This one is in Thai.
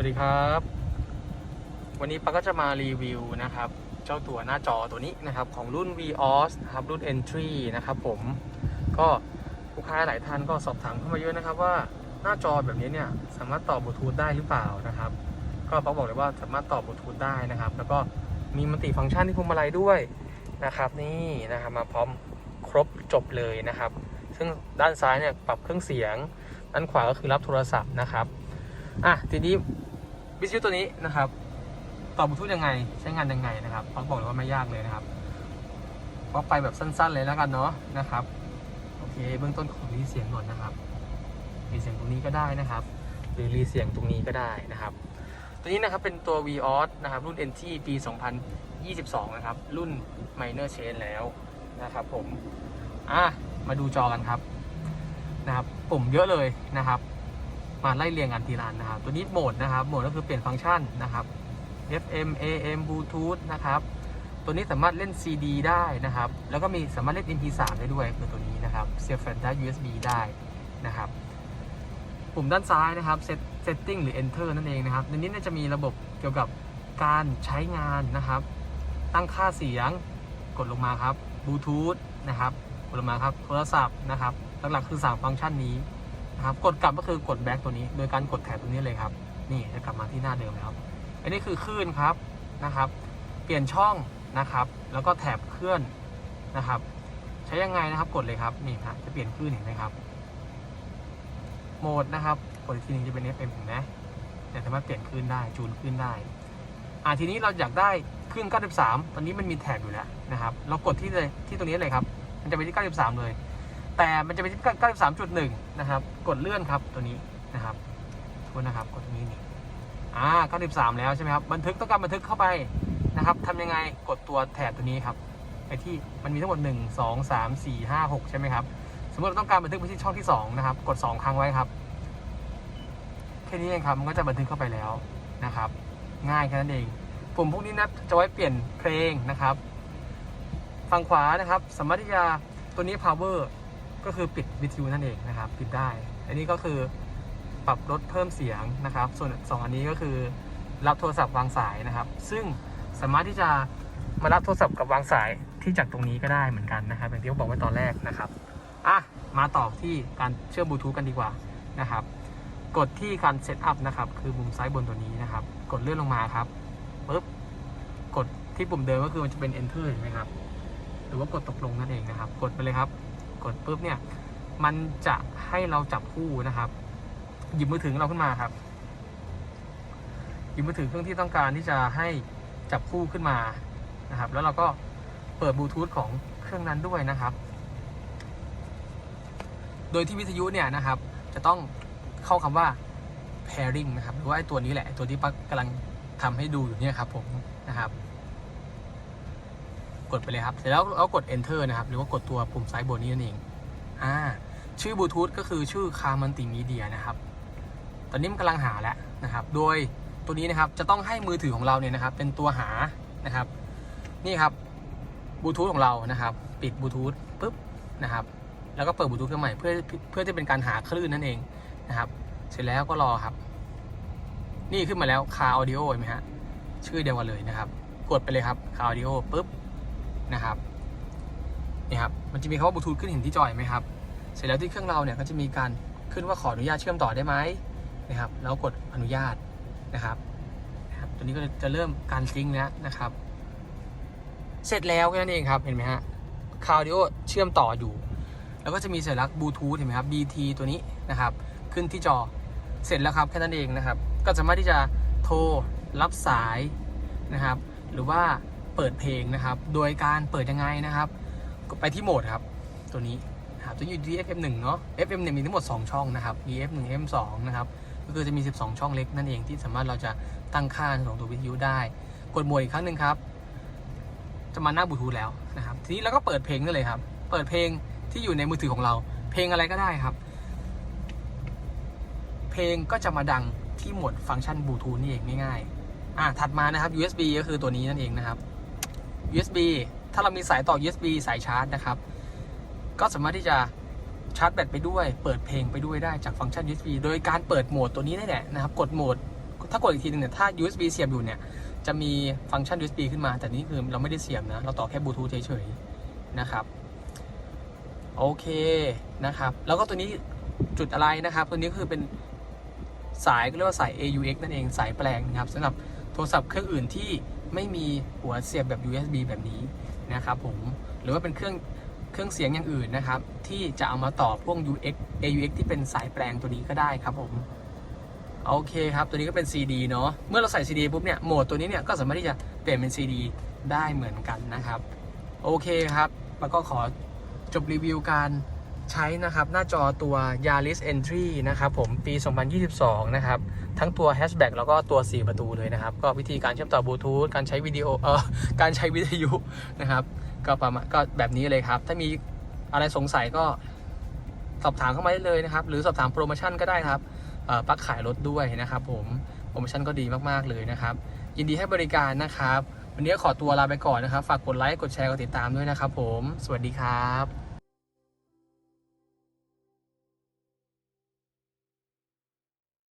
วัสดีครับ วันนี้ปักก็จะมารีวิวนะครับ เจ้าตัวหน้าจอตัวนี้นะครับ ของรุ่น VOS นะครับรุ่น Entry นะครับผมก็ลูกค้าหลายท่านก็สอบถามเข้ามาเยอะนะครับ ว่าหน้าจอแบบนี้เนี่ยสามารถต่อบลูทูธได้หรือเปล่านะครับ ก็ปักบอกเลยว่าสามารถต่อบลูทูธได้นะครับ แล้วก็มีมัลติฟังก์ชันที่พวงมาลัยด้วยนะครับนี่นะครับมาพร้อมครบจบเลยนะครับ ซึ่งด้านซ้ายเนี่ยปรับเครื่องเสียง ด้านขวาก็คือรับโทรศัพท์นะครับ อะทีนี้วิทยุตัวนี้นะครับต่อบลูทูธยังไงใช้งานยังไงนะครับปักบอกเลยว่าไม่ยากเลยนะครับปักไปแบบสั้น ๆ เลยแล้วกันเนาะนะครับโอเคเบื้องต้นขอรีเสียงก่อนนะครับรีเสียงตรงนี้ก็ได้นะครับ หรือรีเสียงตรงนี้ก็ได้นะครับ ตัวนี้นะครับเป็นตัว VOS นะครับ รุ่น NT ปี 2022 นะครับ รุ่น Minor Change แล้วนะครับผมอะมาดูจอกันครับนะครับ ปุ่มเยอะเลยนะครับ มาไล่เรียงกันทีละอันนะครับ ตัวนี้โหมดนะครับ โหมดก็คือเปลี่ยนฟังก์ชันนะครับ FM AM Bluetooth นะครับ ตัวนี้สามารถเล่น CD ได้นะครับ แล้วก็มีสามารถเล่น MP3 ได้ด้วยคือตัวนี้นะครับ เสียบแฟลชได้ USB ได้นะครับ ปุ่มด้านซ้ายนะครับ Set Setting หรือ Enter นั่นเองนะครับ ในนี้เนี่ยจะมีระบบเกี่ยวกับการใช้งานนะครับ ตั้งค่าเสียง กดลงมาครับบลูทูธนะครับ กดลงมาครับ โทรศัพท์นะครับ หลักๆคือ 3 ฟังก์ชันนี้ นะครับกดกลับก็คือกดแบ็กตัวนี้ โดยการกดแถบตรงนี้เลยครับ นี่จะกลับมาที่หน้าเดิมแล้วอันนี้คือคลื่นครับนะครับ เปลี่ยนช่องนะครับ แล้วก็แถบเคลื่อนนะครับ ใช้ยังไงนะครับกดเลยครับนี่ครับจะเปลี่ยนคลื่นเห็นไหมครับโหมดนะครับกดอีกทีนึงจะเป็น FM เห็นไหมแต่สามารถเปลี่ยนคลื่นได้จูนคลื่นได้อ่าทีนี้เราอยากได้คลื่น 93 ตอนนี้มันมีแถบอยู่แล้วนะครับ เรากดที่เลยที่ตรงนี้เลยครับ มันจะไปที่ 93 เลย แต่มันจะไปที่93.1 นะครับ กดเลื่อนครับตัวนี้นะครับทษนะครับ กดตรงนี้นี่อ่า93 แล้วใช่ไหมครับ บันทึกต้องการบันทึกเข้าไปนะครับทำยังไง กดตัวแถบตัวนี้ครับไปที่มันมีทั้งหมด 1 2 3 4 5 6 ใช่ไหมครับ สมมติเราต้องการบันทึกไปที่ช่องที่ 2 นะครับ กด 2 ครั้งไว้ครับ แค่นี้เองครับ มันก็จะบันทึกเข้าไปแล้วนะครับ ง่ายแค่นั้นเอง ปุ่มพวกนี้นะจะไว้เปลี่ยนเพลงนะครับ ฝั่งขวานะครับสมารถที่จะตัวนี้ power ก็คือปิดวิทยุนั่นเองนะครับปิดได้ อันนี้ก็คือปรับลดเพิ่มเสียงนะครับ ส่วน 2 อันนี้ก็คือรับโทรศัพท์วางสายนะครับ ซึ่งสามารถที่จะมารับโทรศัพท์กับวางสายที่จากตรงนี้ก็ได้เหมือนกันนะครับอย่างที่ผมบอกไว้ตอนแรกนะครับอะมาต่อที่การเชื่อมบลูทูธกันดีกว่านะครับ กดที่การเซตอัพนะครับคือมุมซ้ายบนตัวนี้นะครับ กดเลื่อนลงมาครับปุ๊บกดที่ปุ่มเดิมก็คือมันจะเป็น enter เห็นไหมครับ หรือว่ากดตกลงนั่นเองนะครับ กดไปเลยครับ ดปุ๊บเนี่ยมันจะให้เราจับคู่นะครับ หยิบมือถือเราขึ้นมาครับ หยิบมือถือเครื่องที่ต้องการที่จะให้จับคู่ขึ้นมานะครับ แล้วเราก็เปิดบลูทูธของเครื่องนั้นด้วยนะครับ โดยที่วิทยุเนี่ยนะครับ จะต้องเข้าคำว่า pairing นะครับหรือว่าไอ้ตัวนี้แหละ ตัวที่ปักกำลังทำให้ดูอยู่เนี่ยครับผมนะครับ กดไปเลยครับ เสร็จแล้วเรากด enter นะครับ หรือว่ากดตัวปุ่มซ้ายบนนี้นั่นเอง อ่า ชื่อบลูทูธก็คือชื่อคาร์มันติมีเดียนะครับ ตอนนี้มันกำลังหาแล้วนะครับ โดยตัวนี้นะครับ จะต้องให้มือถือของเราเนี่ยนะครับ เป็นตัวหานะครับ นี่ครับบลูทูธของเรานะครับ ปิดบลูทูธปุ๊บนะครับ แล้วก็เปิดบลูทูธเครื่องใหม่เพื่อเพื่อจะเป็นการหาคลื่นนั่นเองนะครับ เสร็จแล้วก็รอครับ นี่ขึ้นมาแล้วคาร์ออดิโอเห็นไหมฮะ ชื่อเดียวกันเลยนะครับ กดไปเลยครับคาร์ออดิโอปุ๊บ นะครับนี่ครับมันจะมีคำว่าบลูทูธขึ้นเห็นที่จอเห็นไหมครับ เสร็จแล้วที่เครื่องเราเนี่ยก็จะมีการขึ้นว่าขออนุญาตเชื่อมต่อได้ไหมนะครับ แล้วกดอนุญาตนะครับนะครับตัวนี้ก็จะเริ่มการซิงค์แล้วนะครับ เสร็จแล้วแค่นั้นเองครับเห็นไหมฮะคาวดิโอเชื่อมต่ออยู่ แล้วก็จะมีสัญลักษณ์บลูทูธเห็นไหมครับ BT ตัวนี้นะครับ ขึ้นที่จอเสร็จแล้วครับแค่นั้นเองนะครับ ก็สามารถที่จะโทรรับสายนะครับ หรือว่า เปิดเพลงนะครับ โดยการเปิดยังไงนะครับก็ไปที่โหมดครับ ตัวนี้ครับตัวอยู่ที่ FM 1เนาะ FM เนี่ยมีทั้งหมด 2 ช่องนะครับ มี F1 F2 นะครับ ก็คือจะมี 12 ช่องเล็กนั่นเองที่สามารถเราจะตั้งค่าของตัววิทยุได้ กดโหมดอีกครั้งหนึ่งครับ จะมาหน้าบลูทูธแล้วนะครับ ทีนี้เราก็เปิดเพลงได้เลยครับ เปิดเพลงที่อยู่ในมือถือของเรา เพลงอะไรก็ได้ครับ เพลงก็จะมาดังที่โหมดฟังก์ชันบลูทูธนี่เองง่ายๆอะถัดมานะครับ USB ก็คือตัวนี้นั่นเองนะครับ USB ถ้าเรามีสายต่อ USB สายชาร์จนะครับ ก็สามารถที่จะชาร์จแบตไปด้วย เปิดเพลงไปด้วยได้จากฟังก์ชัน USB โดยการเปิดโหมดตัวนี้ได้แหละนะครับ กดโหมด ถ้ากดอีกทีหนึงเนี่ย ถ้า USB เสียบอยู่เนี่ย จะมีฟังก์ชัน USB ขึ้นมา แต่นี่คือเราไม่ได้เสียบนะ เราต่อแค่บลูทูธเฉยๆ นะครับ โอเค นะครับ แล้วก็ตัวนี้จุดอะไรนะครับ ตัวนี้คือเป็นสายเรียกว่าสาย AUX นั่นเอง สายแปลงนะครับสำหรับโทรศัพท์เครื่องอื่นที่ ไม่มีหัวเสียบแบบ USB แบบนี้นะครับผมหรือว่าเป็นเครื่องเครื่องเสียงอย่างอื่นนะครับ ที่จะเอามาต่อพ่วก UX AUX ที่เป็นสายแปลงตัวนี้ก็ได้ครับผมโอเคครับ ตัวนี้ก็เป็น CD เนาะเมื่อเราใส่ CD ปุ๊บเนี่ยโหมดตัวนี้เนี่ยก็สามารถที่จะเปลี่ยนเป็น CD ได้เหมือนกันนะครับ โอเคครับ แล้วก็ขอจบรีวิวการ ใช้นะครับหน้าจอตัว Yaris Entry นะครับผมปี 2022 นะครับทั้งตัว Hatchback แล้วก็ตัว 4 ประตูเลยนะครับ ก็วิธีการเชื่อมต่อบลูทูธการใช้วิดีโอเออการใช้วิทยุนะครับ ก็ประมาณก็แบบนี้เลยครับ ถ้ามีอะไรสงสัยก็สอบถามเข้ามาได้เลยนะครับ หรือสอบถามโปรโมชั่นก็ได้ครับเอ่อปักขายรถด้วยนะครับผมโปรโมชั่นก็ดีมากๆเลยนะครับ ยินดีให้บริการนะครับ วันนี้ขอตัวลาไปก่อนนะครับ ฝากกดไลค์กดแชร์กดติดตามด้วยนะครับผม สวัสดีครับ